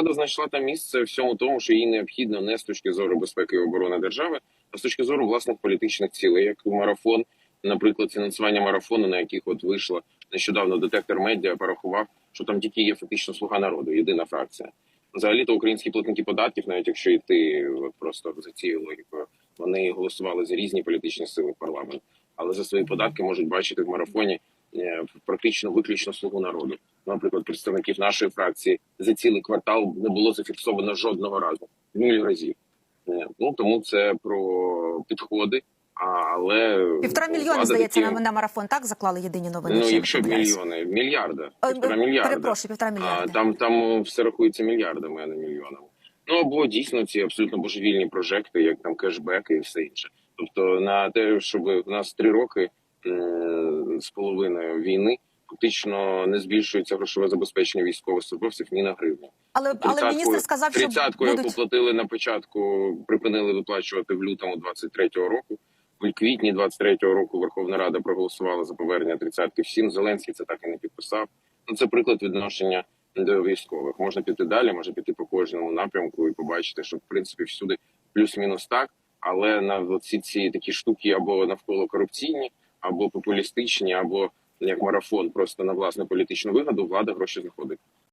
влада знайшла там місце всьому тому, що їй необхідно не з точки зору безпеки і оборони держави, а з точки зору власних політичних цілей, як марафон, наприклад, фінансування марафону, на яких от вийшло нещодавно детектор медіа, порахував, що там тільки є фактично слуга народу, єдина фракція. Взагалі, то українські платники податків, навіть якщо йти от просто за цією логікою, вони голосували за різні політичні сили в парламент, але за свої податки можуть бачити в марафоні е, практично виключно слугу народу. Наприклад, представників нашої фракції за цілий квартал не було зафіксовано жодного разу нуль разів. Е, Ну тому це про підходи. Але Півтора мільйона, здається, такі- на, марафон так заклали єдині новини. Ну, якщо мільйони, мільярда, Е, півтора е, мільярда. Перепрошую, півтора А, мільярда. там там все рахується мільярдами, а не мільйонами. Ну або дійсно ці абсолютно божевільні прожекти, як там кешбеки і все інше. Тобто, на те, щоб у нас три роки з половиною війни фактично не збільшується грошове забезпечення військовослужбовців ні на гривню. Але, але міністр сказав, що тридцятку, яку будуть... платили на початку, припинили виплачувати в лютому 23-го року. У квітні 23-го року Верховна Рада проголосувала за повернення тридцятки всім. Зеленський це так і не підписав. Ну це приклад відношення до військових. Можна піти далі, можна піти по кожному напрямку і побачити, що в принципі всюди плюс-мінус так. Але на ці ці такі штуки або навколо корупційні, або популістичні, або як марафон, просто на власну політичну вигоду влада гроші знаходить.